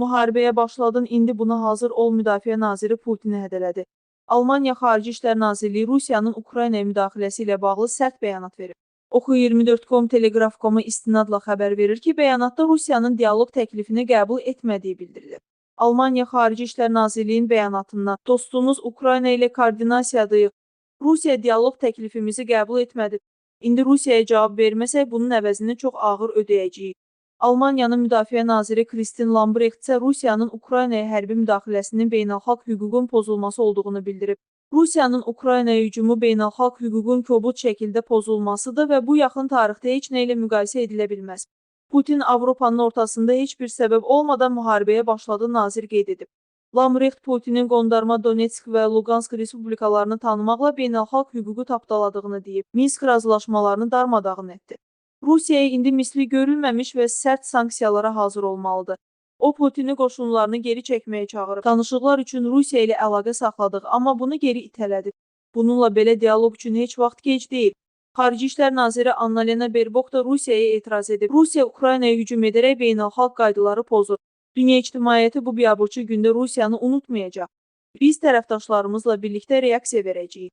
Müharibəyə başladın, indi buna hazır ol müdafiə naziri Putini hədələdi. Almaniya Xarici İşlər Nazirliyi Rusiyanın Ukraynaya müdaxiləsi ilə bağlı sərt bəyanat verib. Oxu24.com Telegraf.com istinadla xəbər verir ki, bəyanatda Rusiyanın dialoq təklifini qəbul etmədiyi bildirilir. Almaniya Xarici İşlər Nazirliyinin bəyanatından dostumuz Ukrayna ilə koordinasiyadayıq. Rusiya dialoq təklifimizi qəbul etmədi. İndi Rusiyaya cavab verməsək bunun əvəzini çox ağır ödəyəcəyik. Almaniyanın Müdafiə naziri Kristin Lambrecht isə Rusiyanın Ukraynaya hərbi müdaxiləsinin beynəlxalq hüququn pozulması olduğunu bildirib. Rusiyanın Ukraynaya hücumu beynəlxalq hüququn kobud şəkildə pozulmasıdır və bu yaxın tarixdə heç nə ilə müqayisə edilə bilməz. Putin Avropanın ortasında heç bir səbəb olmadan müharibəyə başladı nazir qeyd edib. Lambrecht Putinin qondarma Donetsk və Luqansk respublikalarını tanımaqla beynəlxalq hüququ tapdaladığını deyib, Minsk razılaşmalarını darmadağın etdi. Rusiyaya indi misli görülməmiş və sərt sanksiyalara hazır olmalıdır. O Putini qoşunlarını geri çəkməyə çağırıb. Danışıqlar üçün Rusiya ilə əlaqə saxladıq, amma bunu geri itələdik. Bununla belə dialoq üçün heç vaxt gec deyil. Xarici İşlər naziri Anna-Lena Berbok da Rusiyaya etiraz edib. Rusiya Ukraynaya hücum edərək beynəlxalq qaydaları pozur. Dünya ictimaiyyəti bu biabırçı gündə Rusiyanı unutmayacaq. Biz tərəfdaşlarımızla birlikdə reaksiya verəcəyik.